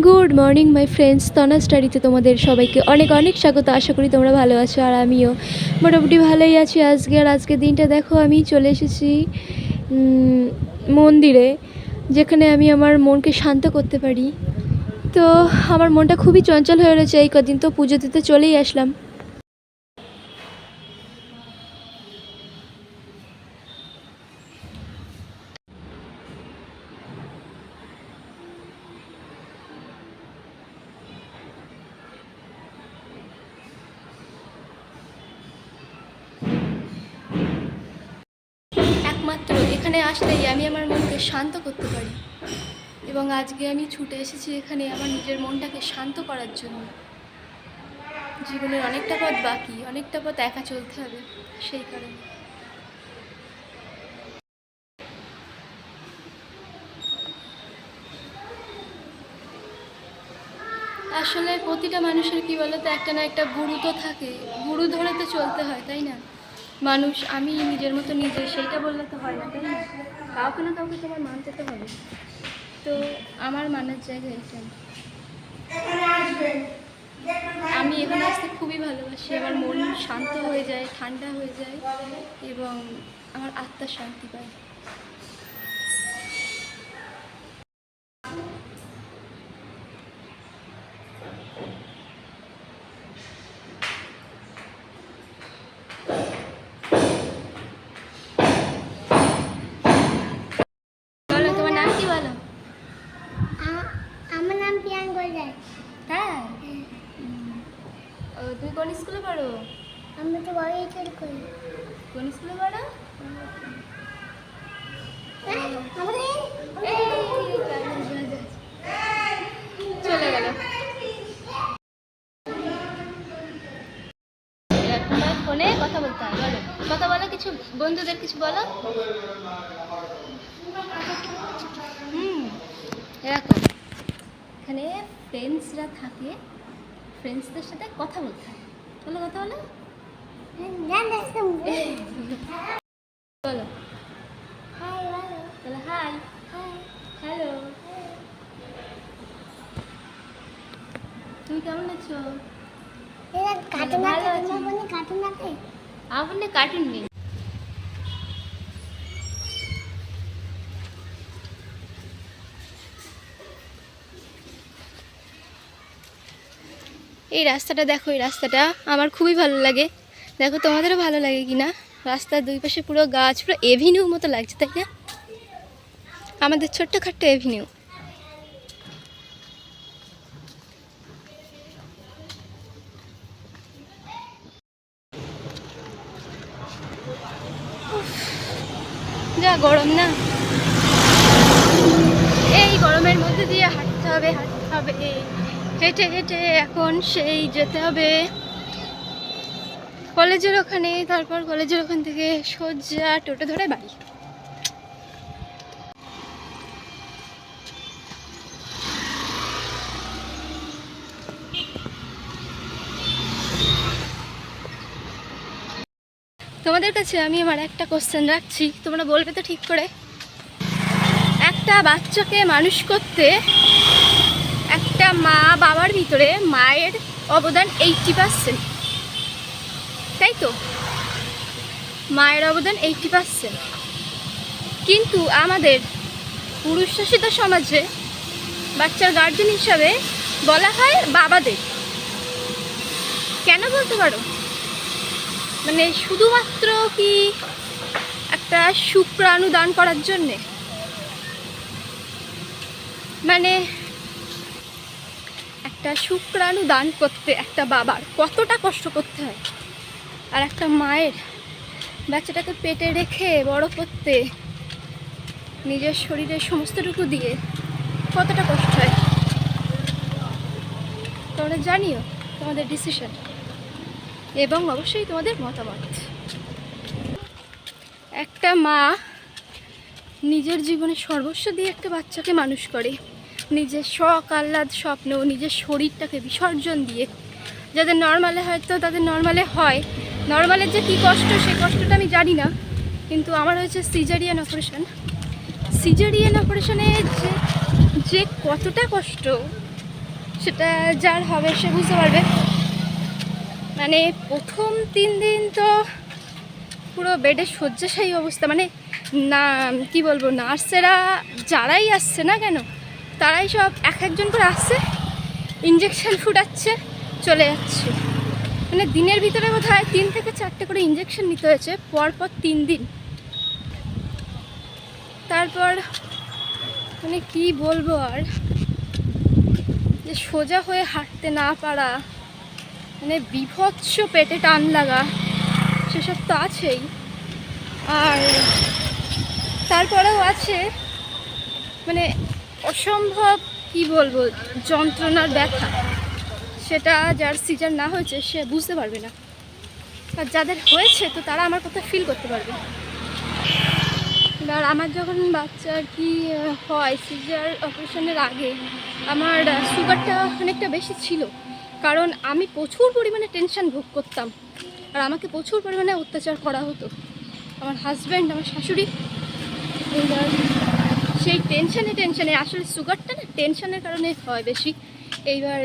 Good morning my friends তনা স্টাডিতে তোমাদের সবাইকে অনেক অনেক স্বাগত। আশা করি তোমরা ভালো আছো আর আমিও। মোটামুটি ভালোই আছি আজকে। আর আজকের দিনটা দেখো, আমি চলে এসেছি মন্দিরে, যেখানে আমি আমার মনকে শান্ত করতে পারি। তো আমার মনটা খুবই চঞ্চল হয়ে রয়েছে এই কদিন। তো পুজো দিতে চলেই আসলাম। এখানে আসলেই আমি আমার মনকে শান্ত করতে পারি। এবং আজকে আমি ছুটে এসেছি এখানে আমার নিজের মনটাকে শান্ত করার জন্য। জীবনের অনেকটা পথ বাকি, অনেকটা পথ একা চলতে হবে, সেই কারণে। আসলে প্রতিটা মানুষের কি বলতো, একটা না একটা গুরু তো থাকে। গুরু ধরে তো চলতে হয়, তাই না? মানুষ, আমি নিজের মতো নিজে, সেইটা বললে তো হয় না, তাই না? কাউকে না কাউকে তোমার মানতে তো হবে। তো আমার মানার জায়গা এটা। আমি এখানে আসতে খুবই ভালোবাসি, আমার মন শান্ত হয়ে যায়, ঠান্ডা হয়ে যায়, এবং আমার আত্মার শান্তি পায় বলো তোমার নাম কি বলো আ- আমার নাম পিয়ান গোলজার হ্যাঁ ও, তুমি কোন স্কুলে পড়ো? আমি তো বড় স্কুল করি। কোন স্কুলে পড়ো? চলে গেল। ফোনে কথা বলতে হয় বলো। কথা বলো কিছু বন্ধুদের কিছু বলো। হুম এরকম। এখানে ফ্রেন্ডসরা থাকে। ফ্রেন্ডসদের সাথে কথা বলতে হয়। বলো কথা বলো? বলো হাই হ্যালো তুমি কেমন আছো? আপনি কার্টুন ভালো আছে আছি। তোমার বোনে কার্টুন আছে আমার ফোনে কার্টুন নেই এই রাস্তাটা দেখো, এই রাস্তাটা আমার খুবই ভালো লাগে। দেখো, তোমাদেরও ভালো লাগে কি না? রাস্তার দুই পাশে পুরো গাছ, পুরো এভিনিউ মতো লাগছে, তাই না? আমাদের ছোট্টখাট্ট এভিনিউ যা গরম না? এই গরমের মধ্যে দিয়ে হাঁটতে হবে হাঁটতে হবে। হেঁটে হেঁটে এখন সেই যেতে হবে। কলেজের ওখানে, তারপর কলেজের ওখান থেকে সোজা টোটো ধরে বাড়ি। তোমাদের কাছে আমি আমার একটা কোশ্চেন রাখছি, তোমরা বলবে তো ঠিক করে। একটা বাচ্চাকে মানুষ করতে একটা মা বাবার ভিতরে মায়ের অবদান এইটটি পার্সেন্ট তাই তো? মায়ের অবদান এইটটি পার্সেন্ট কিন্তু আমাদের পুরুষ শাসিত সমাজে বাচ্চার গার্জেন হিসাবে বলা হয় বাবাদের। কেন বলতে পারো? মানে শুধুমাত্র কি একটা শুক্রাণু দান করার জন্যে? মানে একটা শুক্রাণু দান করতে, একটা বাবার। কতটা কষ্ট করতে হয়। আর একটা মায়ের বাচ্চাটাকে পেটে রেখে বড় করতে, নিজের শরীরের সমস্তটুকু দিয়ে কতটা কষ্ট হয়। তোমরা জানিও তোমাদের ডিসিশন এবং অবশ্যই তোমাদের মতামত। একটা মা নিজের জীবনে সর্বস্ব দিয়ে একটা বাচ্চাকে মানুষ করে। নিজের শখ, আহ্লাদ, স্বপ্ন, নিজের শরীরটাকে বিসর্জন দিয়ে, যাদের নর্মালে হয়তো তাদের নর্মালে হয়। নর্মালের যে কী কষ্ট, সেই কষ্টটা আমি জানি না, কিন্তু আমার হয়েছে সিজারিয়ান অপারেশন সিজারিয়ান অপারেশনে যে যে কতটা কষ্ট, সেটা যার হবে সে বুঝতে পারবে। মানে প্রথম তিন দিন তো পুরো বেডে শয্যাশায়ী অবস্থা মানে না, কি বলব, নার্সেরা যারাই আসছে না কেন তারাই সব এক একজন করে আসছে ইঞ্জেকশন ফুটাচ্ছে, চলে যাচ্ছে। মানে দিনের ভিতরে বোধ হয় তিন থেকে চারটে করে ইঞ্জেকশন নিতে হয়েছে, পরপর তিন দিন। তারপর মানে কি বলব আর? যে সোজা হয়ে হাঁটতে না পারা মানে বিভৎস পেটে টান লাগা, সেসব তো আছেই। আর তারপরেও আছে মানে অসম্ভব, কি বলব, যন্ত্রণার ব্যথা। সেটা যার সিজার না হয়েছে, সে বুঝতে পারবে না। আর যাদের হয়েছে, তো তারা আমার কথা ফিল করতে পারবে। এবার আমার যখন বাচ্চা আর কি হয় সিজার অপারেশনের আগে, আমার সুগারটা অনেকটা বেশি ছিল। কারণ আমি প্রচুর পরিমাণে টেনশন ভোগ করতাম। আর আমাকে প্রচুর পরিমাণে অত্যাচার করা হতো। আমার হাজব্যান্ড আমার শাশুড়ি, এইবার সেই টেনশনে টেনশনে আসলে সুগারটা না টেনশনের কারণে হয় বেশি। এইবার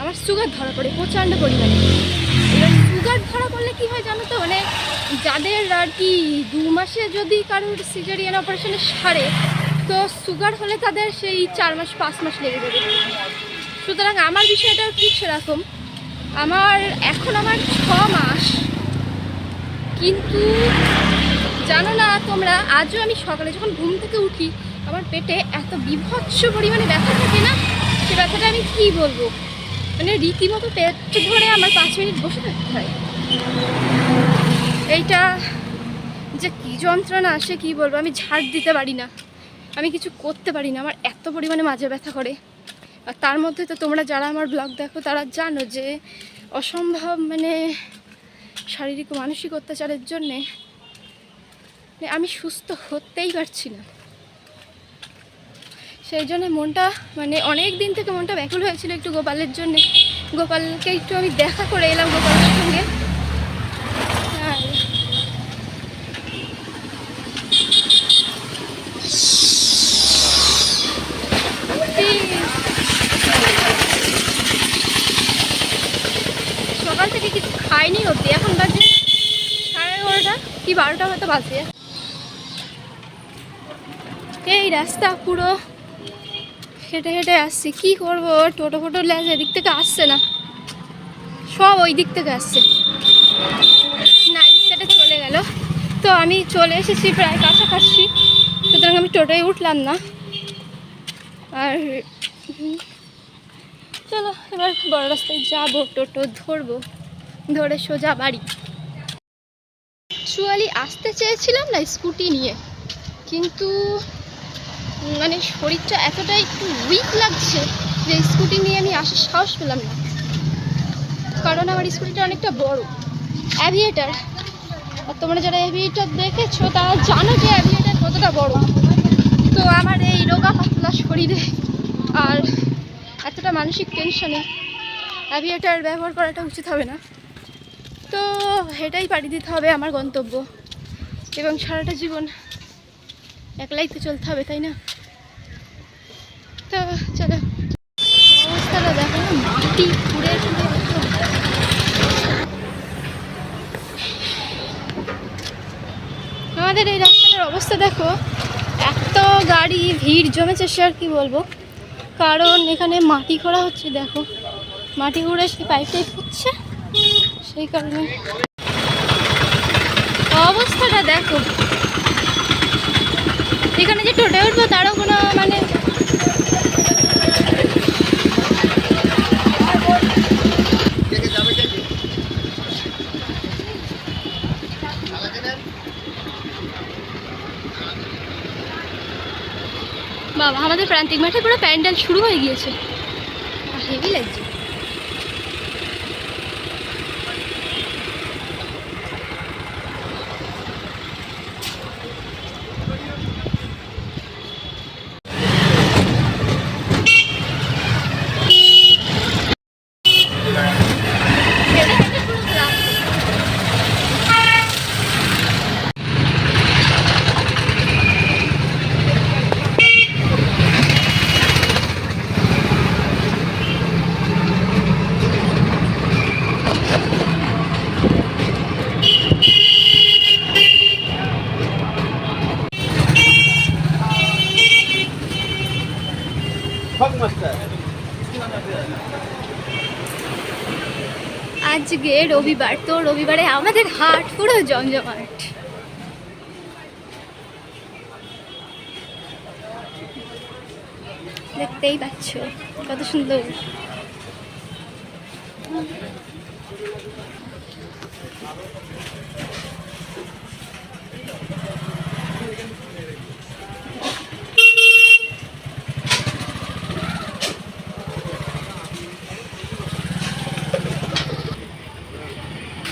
আমার সুগার ধরা পড়ে প্রচণ্ড পরিমাণে। এবার সুগার ধরা পড়লে কী হয় জানো তো? মানে যাদের আর কি দু মাসে যদি কারোর সিজারিয়ান অপারেশনে সারে, তো সুগার হলে তাদের সেই চার মাস, পাঁচ মাস লেগে যাবে। সুতরাং আমার বিষয়টাও ঠিক সেরকম। আমার, এখন আমার ছ মাস। কিন্তু জানো না তোমরা, আজও আমি সকালে যখন ঘুম থেকে উঠি, আমার পেটে এত বিভৎস পরিমাণে ব্যথা থাকে না? সে ব্যথাটা আমি কী বলব? মানে রীতিমতো পেট ধরে আমার পাঁচ মিনিট বসে থাকতে হয়। এইটা যে কী যন্ত্রণা আসে কী বলব? আমি ঝাড় দিতে পারি না। আমি কিছু করতে পারি না। আমার এত পরিমাণে মাঝে ব্যথা করে। আর তার মধ্যে তো তোমরা যারা আমার ব্লগ দেখো, তারা জানো যে অসম্ভব মানে শারীরিক ও মানসিক অত্যাচারের জন্যে আমি সুস্থ হতেই পারছি না। সেই জন্য মনটা মানে অনেক দিন থেকে মনটা ব্যাকুল হয়েছিল একটু গোপালের জন্য। গোপালকে একটু আমি দেখা করে এলাম গোপালের সঙ্গে। সকাল থেকে কিছু খাইনি অব্দি এখন বাজে সাড়ে এগারোটা। কি বারোটা হয়তো বাজে। এই রাস্তা পুরো হেঁটে হেঁটে আসছি। কি করব? টোটো ফোটো ল্যাজ এদিক থেকে আসছে না। সব ওই দিক থেকে আসছে। না দিকটা চলে গেল। তো আমি চলে এসেছি প্রায় কাছাকাছি। সুতরাং আমি টোটোয় উঠলাম না। আর চলো, এবার বড় রাস্তায় যাব, টোটো ধরবো। ধরে সোজা বাড়ি। অ্যাকচুয়ালি আসতে চেয়েছিলাম না, স্কুটি নিয়ে। কিন্তু মানে শরীরটা এতটাই একটু উইক লাগছে যে স্কুটি নিয়ে আমি আসার সাহস পেলাম না। কারণ আমার স্কুটিটা অনেকটা বড়। অ্যাভিয়েটার আর তোমরা যারা অ্যাভিয়েটার দেখেছ, তারা জানো যে অ্যাভিয়েটার কতটা বড়। তো আমার এই রোগা পাতলা শরীরে আর এতটা মানসিক টেনশনে অ্যাভিয়েটার ব্যবহার করাটা উচিত হবে না। তো এটাই পাড়ি দিতে হবে আমার গন্তব্য। এবং সারাটা জীবন একলাই তো চলতে হবে, তাই না? আমাদের এই রাস্তাটার অবস্থা দেখো, এত গাড়ি, ভিড় জমেছে সে আর কি বলব। কারণ এখানে মাটি খোঁড়া হচ্ছে, দেখো। মাটি ঘুরে সেই পাইপটাই ফুটছে সেই কারণে। অবস্থাটা দেখো। এখানে যে টোটে উঠবো তারও কোনো মানে বাবা আমাদের প্রান্তিক মাঠে পুরো প্যান্ডেল শুরু হয়ে গিয়েছে। হেভি লাগছে হেঁটে হেঁটে পুরো রাস্তা। আজকে রবিবার। তো রবিবারে আমাদের হাট পুরো জমজমাট। দেখতেই পাচ্ছ কত সুন্দর।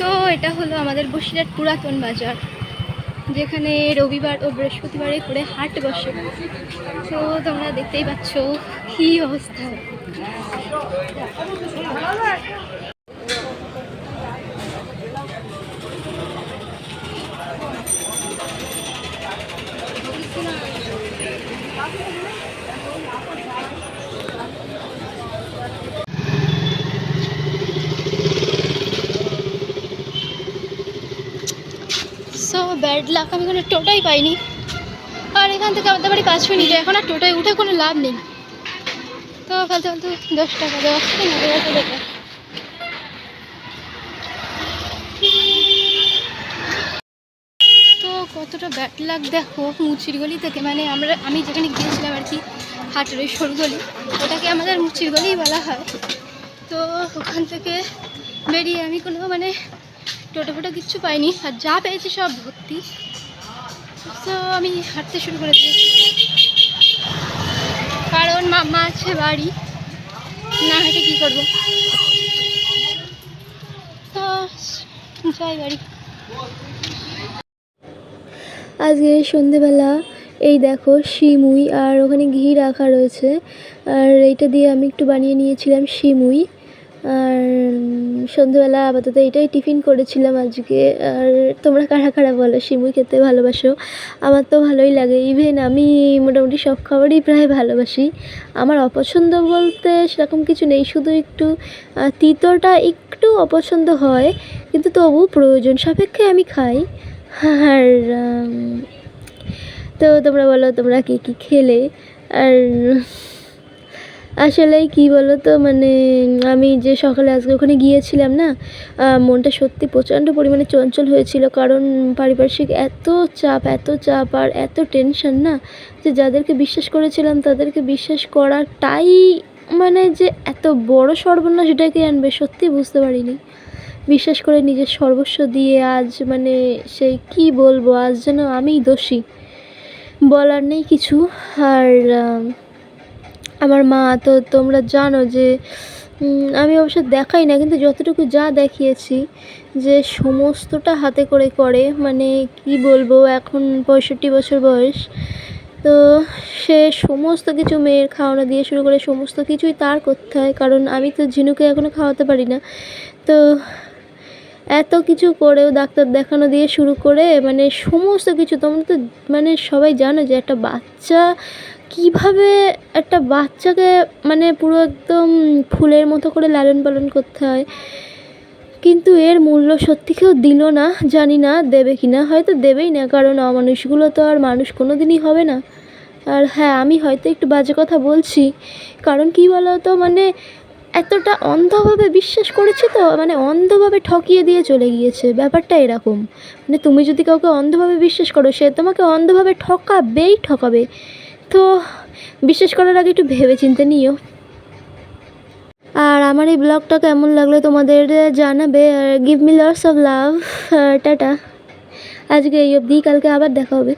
তো এটা হলো আমাদের বসিরহাট পুরাতন বাজার, যেখানে রবিবার ও বৃহস্পতিবারে করে হাট বসে। তো তোমরা দেখতেই পাচ্ছ কি অবস্থা সো ব্যাড লাক আমি কোনো টোটাই পাইনি। আর এখান থেকে আমাদের বাড়ি পাঁচ মিনিট এখন আর টোটায় উঠে কোনো লাভ নেই। তো ফালতু ফালতু দশ টাকা দেওয়া তো কতটা ব্যাড লাগ দেখো, মুচির গলি থেকে। মানে আমরা, আমি যেখানে গিয়েছিলাম আর কি, হাটের ওই সরু গলি, ওটাকে আমাদের মুচির গলিই বলা হয়। তো ওখান থেকে বেরিয়ে আমি কোনো মানে টোটো ফোটো কিচ্ছু পাইনি। আর যা পেয়েছি সব ভর্তি। তো আমি হাঁটতে শুরু করে দিয়েছি। কারণ মামা আছে বাড়ি। না হেঁটে কী করব? তো, যাই বাড়ি। আজকে সন্ধেবেলা, এই দেখো শিমুই আর ওখানে ঘি রাখা রয়েছে। আর এইটা দিয়ে আমি একটু বানিয়ে নিয়েছিলাম শিমুই। আর সন্ধেবেলা আপাতত এটাই টিফিন করেছিলাম আজকে। আর তোমরা কারা কারা বলো? শিমুই খেতে ভালোবাসো। আমার তো ভালোই লাগে। ইভেন আমি মোটামুটি সব খাবারই প্রায় ভালোবাসি। আমার অপছন্দ বলতে সেরকম কিছু নেই। শুধু একটু তিতোটা একটু অপছন্দ হয়, কিন্তু তবু প্রয়োজন সাপেক্ষে আমি খাই। আর তো তোমরা বলো, তোমরা কী কী খেলে? আর আসলে কি বলো তো মানে আমি যে সকালে আজকে ওখানে গিয়েছিলাম না মনটা সত্যি প্রচণ্ড পরিমাণে চঞ্চল হয়েছিল। কারণ পারিপার্শ্বিক এত চাপ এত চাপ আর এত টেনশন না যে যাদেরকে বিশ্বাস করেছিলাম তাদেরকে বিশ্বাস করাটাই মানে যে এত বড় সর্বনাশ এটাকে আনবে সত্যি বুঝতে পারিনি। বিশ্বাস করে নিজের সর্বস্ব দিয়ে আজ মানে সেই কি বলব আজ যেন আমিই দোষী। বলার নেই কিছু আর আম, আমার মা, তো তোমরা জানো যে আমি অবশ্য দেখাই না, কিন্তু যতটুকু যা দেখিয়েছি যে সমস্তটা হাতে করে করে মানে কি বলব, এখন পঁয়ষট্টি বছর বয়স, তো সে সমস্ত কিছু মেয়ের খাওয়ানো দিয়ে শুরু করে সমস্ত কিছুই তার করতে হয়, কারণ আমি তো ঝিনুকে এখনও খাওয়াতে পারি না। তো এত কিছু করেও ডাক্তার দেখানো দিয়ে শুরু করে মানে সমস্ত কিছু, তোমরা তো মানে সবাই জানো যে একটা বাচ্চা কীভাবে একটা বাচ্চাকে মানে পুরো একদম ফুলের মতো করে লালন পালন করতে হয়? কিন্তু এর মূল্য সত্যি কেউ দিল না, জানি না দেবে কি না, হয়তো দেবেই না, কারণ অমানুষগুলো তো আর মানুষ কোনো দিনই হবে না। আর হ্যাঁ আমি হয়তো একটু বাজে কথা বলছি, কারণ কী বলো তো মানে এতটা অন্ধভাবে বিশ্বাস করেছি তো মানে অন্ধভাবে ঠকিয়ে দিয়ে চলে গিয়েছে, ব্যাপারটা এরকম। মানে তুমি যদি কাউকে অন্ধভাবে বিশ্বাস করো, সে তোমাকে অন্ধভাবে ঠকাবেই ঠকাবে। তো বিশ্বাস করার আগে একটু ভেবে চিন্তে নিও। আর আমার এই ব্লগটা কেমন লাগল তোমাদের জানাবে, আর give me lots of love tata. আজকে এই অবধি, কালকে আবার দেখা হবে।